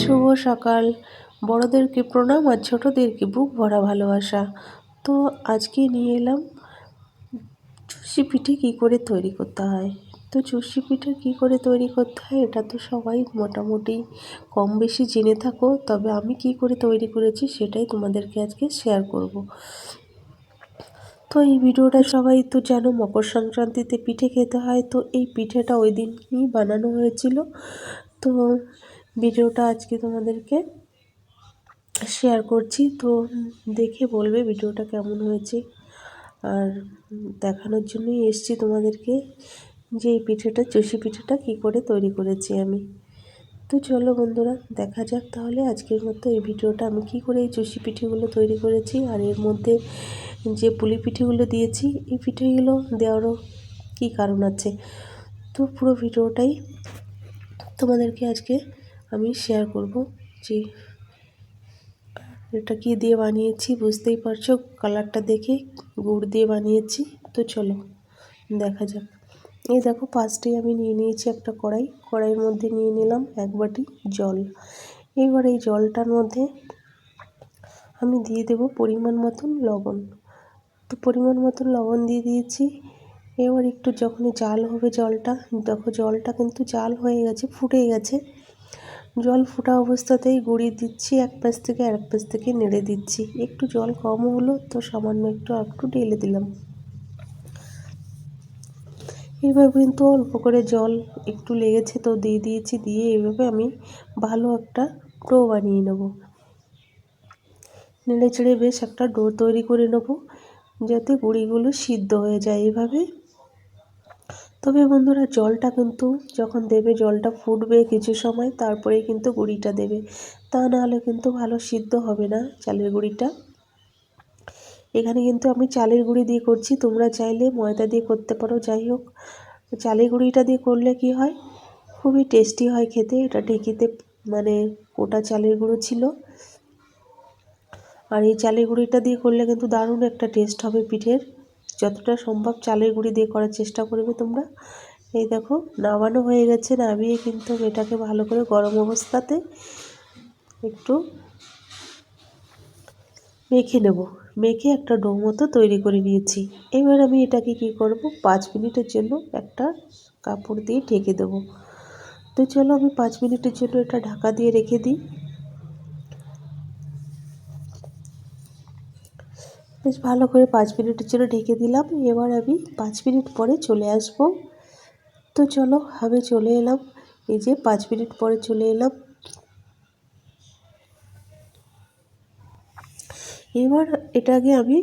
শুভ সকাল। বড়োদেরকে প্রণাম আর ছোটোদেরকে বুক ভরা ভালোবাসা? তো আজকে নিয়ে এলাম চুষি পিঠে কী করে তৈরি করতে হয়। তো চুষি পিঠে কী করে তৈরি করতে হয় এটা তো সবাই মোটামুটি কম বেশি জেনে থাকো, তবে আমি কি করে তৈরি করেছি সেটাই তোমাদেরকে আজকে শেয়ার করব। তো এই ভিডিওটা সবাই তো জানো, মকর সংক্রান্তিতে পিঠে খেতে হয়। তো এই পিঠেটা ওই দিনই বানানো হয়েছিল। তো ভিডিওটা আজকে তোমাদেরকে শেয়ার করছি। তো দেখে বলবে ভিডিওটা কেমন হয়েছে। আর দেখানোর জন্যই এসছি তোমাদেরকে যে এই পিঠেটা, চষি পিঠেটা কি করে তৈরি করেছি আমি। তো চলো বন্ধুরা, দেখা যাক তাহলে আজকের মতো এই ভিডিওটা আমি কি করে এই চষি পিঠেগুলো তৈরি করেছি আর এর মধ্যে যে পুলি পিঠেগুলো দিয়েছি, এই পিঠেগুলো দেওয়ারও কি কারণ আছে। তো পুরো ভিডিওটাই তোমাদেরকে আজকে আমি শেয়ার করব যে এটা কি দিয়ে বানিয়েছি, বুঝতেই পারছ কালারটা দেখে গুড় দিয়ে বানিয়েছি। তো চলো, দেখা যাক। এই দেখো ফার্স্টেই আমি নিয়ে নিয়েছি একটা কড়াই। কড়াইয়ের মধ্যে নিয়ে নিলাম এক বাটি জল। এবার এই জলটার মধ্যে আমি দিয়ে দেব পরিমাণ মতন লবণ। তো পরিমাণ মতন লবণ দিয়ে দিয়েছি। এবার একটু যখন জাল হবে জলটা, দেখো জলটা কিন্তু জাল হয়ে গেছে, ফুটে গেছে। জল ফোটা অবস্থাতেই গুঁড়ি দিচ্ছি, এক পাশ থেকে আর এক পাশ থেকে নেড়ে দিচ্ছি। একটু জল কম হলো, তো সামান্য একটু একটু ঢেলে দিলাম। এইভাবে কিন্তু অল্প করে জল একটু লেগেছে তো দিয়ে দিয়েছি, দিয়ে এইভাবে আমি ভালো একটা ডো বানিয়ে নেব। নেড়ে চেড়ে বেশ একটা ডো তৈরি করে নেব যাতে গুঁড়িগুলো সিদ্ধ হয়ে যায় এইভাবে তবে বন্ধুরা, জলটা কিন্তু যখন দেবে, জলটা ফুটবে কিছু সময় তারপরে কিন্তু গুঁড়িটা দেবে। তা নাহলে কিন্তু ভালো সিদ্ধ হবে না চালের গুঁড়িটা। এখানে কিন্তু আমি চালের গুঁড়ি দিয়ে করছি। তোমরা চাইলে ময়দা দিয়ে করতে পারো, যাই হোক। চালের গুঁড়িটা দিয়ে করলে কি হয়? খুবই টেস্টি হয় খেতে। এটা ঢেকিতে মানে কোটা চালের গুঁড়ো ছিল। আর এই চালের গুঁড়িটা দিয়ে করলে কিন্তু দারুণ একটা টেস্ট হবে পিঠের। যতটা সম্ভব চালের গুঁড়ি দিয়ে করার চেষ্টা করবে তোমরা। এই দেখো নামানো হয়ে গেছে। নামিয়ে কিন্তু এটাকে ভালো করে গরম অবস্থাতে একটু মেখে নেব। মেখে একটা ডো মতো তৈরি করে নিয়েছি। এবার আমি এটাকে কি করব? পাঁচ মিনিটের জন্য একটা কাপড় দিয়ে ঢেকে দেবো। তো চলো আমি পাঁচ মিনিটের জন্য এটা ঢাকা দিয়ে রেখে দিই। বেশ ভালো করে পাঁচ মিনিটের জন্য ঢেকে দিলাম। এবার আমি পাঁচ মিনিট পরে চলে আসব। তো চলো, আমি চলে এলাম। এই যে পাঁচ মিনিট পরে চলে এলাম। এবার এটাকে আমি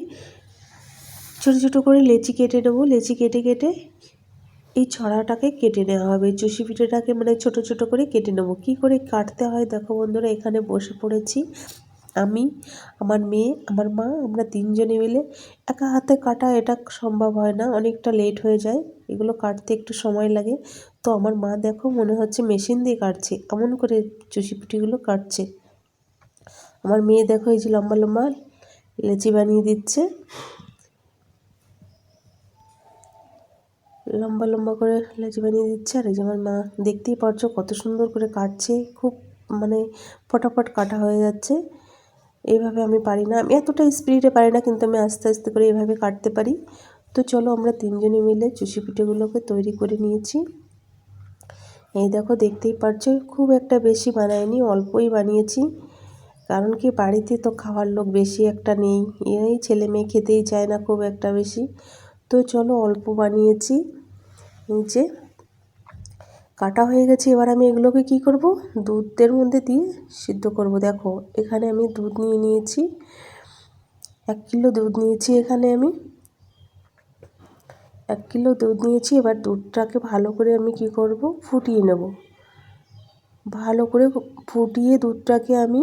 ছোটো ছোটো করে লেচি কেটে নেব। লেচি কেটে কেটে এই ছড়াটাকে কেটে নেওয়া হবে। চুষি পিঠেটাকে মানে ছোট ছোট করে কেটে নেব। কী করে কাটতে হয় দেখো বন্ধুরা, এখানে বসে পড়েছি। আমি, আমার মেয়ে, আমার মা, আমরা তিনজনে মিলে একা হাতে কাটা এটা সম্ভব হয় না। অনেকটা লেট হয়ে যায়, এগুলো কাটতে একটু সময় লাগে। তো আমার মা দেখো মনে হচ্ছে মেশিন দিয়ে কাটছে, এমন করে চুষি পিঠিগুলো কাটছে। আমার মেয়ে দেখো এই যে লম্বা লম্বা লেচি বানিয়ে দিচ্ছে। লম্বা লম্বা করে লেচি বানিয়ে দিচ্ছে। আর এই যে আমার মা, দেখতেই পারছ কত সুন্দর করে কাটছে। খুব মানে ফটাফট কাটা হয়ে যাচ্ছে। এইভাবে আমি পারি না। আমি এতটা স্পিডে পারি না, কিন্তু আমি আস্তে আস্তে করে এইভাবে কাটতে পারি। তো চলো আমরা তিনজনে মিলে চুষি পিঠেগুলোকে তৈরি করে নিয়েছি। এই দেখো, দেখতেই পারছ, খুব একটা বেশি বানায়নি অল্পই বানিয়েছি। কারণ কি বাড়িতে তো খাওয়ার লোক বেশি একটা নেই। এই ছেলে মেয়ে খেতেই চায় না খুব একটা বেশি। তো চলো অল্প বানিয়েছি। নিচে কাটা হয়ে গেছে, এবার আমি এগুলোকে কি করব? দুধের মধ্যে দিয়ে সিদ্ধ করব। দেখো, এখানে আমি দুধ নিয়ে নিয়েছি। এক কিলো দুধ নিয়েছি এখানে আমি। এক কিলো দুধ নিয়েছি, এবার দুধটাকে ভালো করে আমি কি করব? ফুটিয়ে নেব। ভালো করে ফুটিয়ে দুধটাকে আমি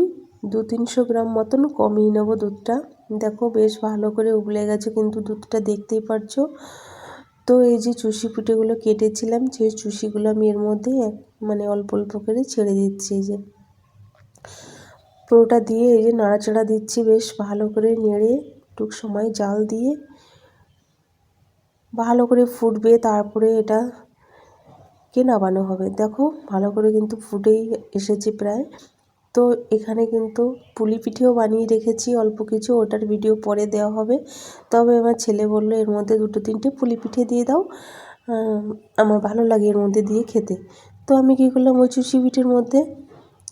দু তিনশো গ্রাম মতন কমিয়ে নেব দুধটা। দেখো বেশ ভালো করে উবলে গেছে কিন্তু দুধটা দেখতেই পারছ? তো এই যে চুষি পিঠেগুলো কেটেছিলাম, সেই চুষিগুলো আমি এর মধ্যে মানে অল্প অল্প করে ছেড়ে দিচ্ছি এই যে। পুরোটা দিয়ে এই যে নাড়াচাড়া দিচ্ছি বেশ ভালো করে নেড়ে টুক সময় জাল দিয়ে, ভালো করে ফুটবে তারপরে এটা কে নামানো হবে। দেখো ভালো করে কিন্তু ফুটেই এসেছে প্রায়। তো এখানে কিন্তু পুলি পিঠেও বানিয়ে রেখেছি, অল্প কিছু। ওটার ভিডিও পরে দেওয়া হবে। তবে আমার ছেলে বলল, এর মধ্যে দুটো তিনটে পুলি পিঠে দিয়ে দাও। আমার ভালো লাগে এর মধ্যে দিয়ে খেতে। তো আমি কী করলাম, ওই চুষি পিঠের মধ্যে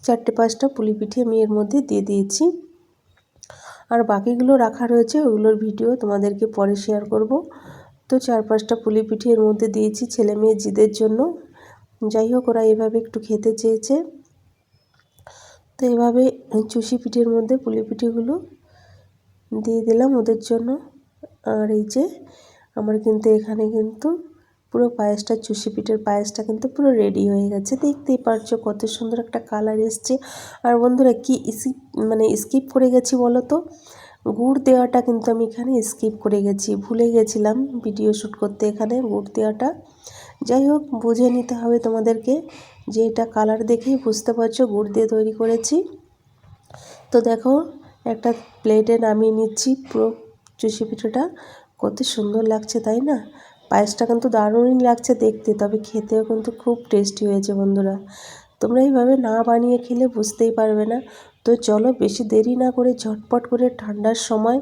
চারটে পাঁচটা পুলি পিঠে আমি এর মধ্যে দিয়ে দিয়েছি। আর বাকিগুলো রাখা রয়েছে ওগুলোর ভিডিও তোমাদেরকে পরে শেয়ার করব। তো চার পাঁচটা পুলি পিঠে এর মধ্যে দিয়েছি ছেলে মেয়ে জিদের জন্য। যাই হোক, ওরা এভাবে একটু খেতে চেয়েছে। তো এভাবে চুষি পিঠের মধ্যে পুলি পিঠেগুলো দিয়ে দিলাম ওদের জন্য। আর এই যে আমার কিন্তু এখানে কিন্তু পুরো পায়েসটা, চুষি পিঠের পায়েসটা কিন্তু পুরো রেডি হয়ে গেছে। দেখতেই পারছ কত সুন্দর একটা কালার এসছে। আর বন্ধুরা কি স্কিপ মানে স্কিপ করে গেছি বলো তো? গুড় দেওয়াটা কিন্তু আমি এখানে স্কিপ করে গেছি। ভুলে গেছিলাম ভিডিও শ্যুট করতে এখানে গুড় দেওয়াটা। যাই হোক, বুঝে নিতে হবে তোমাদেরকে। যে এটা কালার দেখেই বুঝতে পারছ, গুড় দিয়ে তৈরি করেছি। তো দেখো, একটা প্লেটে নামিয়ে নিচ্ছি পুরো চুষি পিঠোটা। কত সুন্দর লাগছে, তাই না? পায়েসটা কিন্তু দারুণই লাগছে দেখতে, তবে খেতেও কিন্তু খুব টেস্টি হয়েছে বন্ধুরা। তোমরা এইভাবে না বানিয়ে খেলে বুঝতেই পারবে না। তো চলো, বেশি দেরি না করে ঝটপট করে ঠান্ডার সময়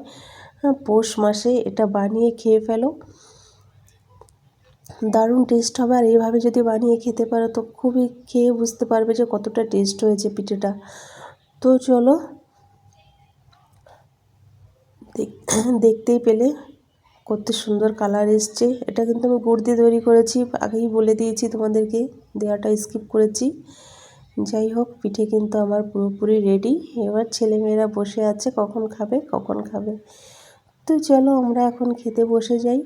পৌষ মাসে এটা বানিয়ে খেয়ে ফেলো। দারুণ টেস্ট হবে। আর এইভাবে যদি বানিয়ে খেতে পারো তো খুবই খেয়ে বুঝতে পারবে যে কতটা টেস্ট হয়েছে পিঠেটা। তো চলো দেখতেই পেলে কত সুন্দর কালার এসছে। এটা কিন্তু আমি গুড় দিয়ে তৈরি করেছি, আগেই বলে দিয়েছি তোমাদেরকে, দেওয়াটা স্কিপ করেছি। যাই হোক, পিঠে কিন্তু আমার পুরোপুরি রেডি এবার ছেলেমেয়েরা বসে আছে, কখন খাবে কখন খাবে। তো চলো আমরা এখন খেতে বসে যাই।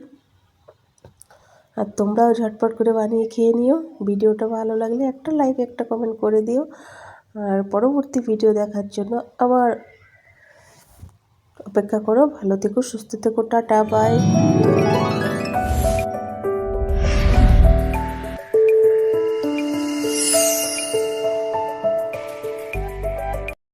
আর তোমরাও ঝটপট করে বানিয়ে খেয়ে নিও। ভিডিওটা ভালো লাগলে একটা লাইক একটা কমেন্ট করে দিও। আর পরবর্তী ভিডিও দেখার জন্য আবার অপেক্ষা করো। ভালো থেকো, সুস্থ থেকো, টাটা বাই